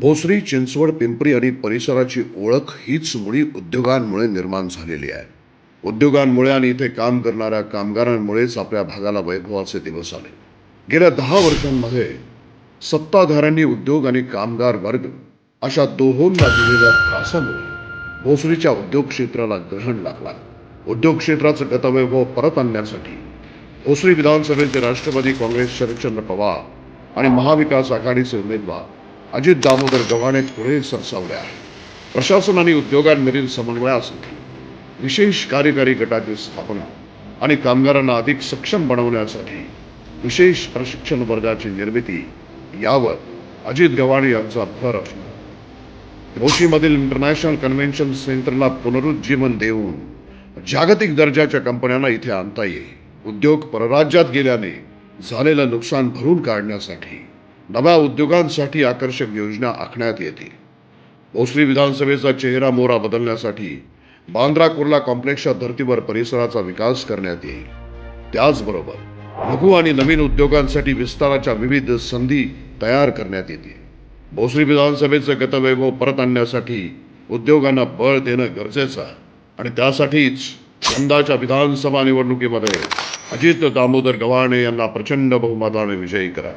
भोसरी चिंचवड पिंपरी आणि परिसराची ओळख हीच मुळी उद्योगांमुळे निर्माण झालेली आहे. उद्योगांमुळे आणि इथे काम करणाऱ्या कामगारांमुळेच आपल्या भागाला वैभवाचे दिवस आले. गेल्या दहा वर्षांमध्ये सत्ताधाऱ्यांनी उद्योग आणि कामगार वर्ग अशा दोहोंना दिलेल्या त्रासामुळे भोसरीच्या उद्योग क्षेत्राला ग्रहण लागला. उद्योग क्षेत्राचं गतवैभव परत आणण्यासाठी भोसरी विधानसभेचे राष्ट्रवादी काँग्रेस शरदचंद्र पवार आणि महाविकास आघाडीचे उमेदवार अजित दामोदर गव्हाणे पुढे सरसावले आहे प्रशासन आणि उद्योगांमधील समन्वयास विशेष कार्यकारी गटाची स्थापना आणि कामगारांना अधिक सक्षम बनवण्यासाठी विशेष प्रशिक्षण वर्गाची निर्मिती यावर अजित गव्हाणे यांचा भर असणार रोशीमधील इंटरनॅशनल कन्व्हेन्शन सेंटरला पुनरुज्जीवन देऊन जागतिक दर्जाच्या कंपन्यांना इथे आणता येईल. उद्योग परराज्यात गेल्याने झालेलं नुकसान भरून काढण्यासाठी नव्या उद्योगांसाठी आकर्षक योजना आखण्यात येते. भोसरी विधानसभेचा चेहरा मोरा बदलण्यासाठी बांद्रा कुर्ला कॉम्प्लेक्सच्या धर्तीवर परिसराचा विकास करण्यात येईल. त्याचबरोबर लघु आणि नवीन उद्योगांसाठी विस्ताराच्या विविध संधी तयार करण्यात येतील. भोसरी विधानसभेचं गतवैभव परत आणण्यासाठी उद्योगांना बळ देणं गरजेचं आहे. आणि त्यासाठीच यंदाच्या विधानसभा निवडणुकीमध्ये अजित दामोदर गव्हाणे यांना प्रचंड बहुमताने विजयी करा.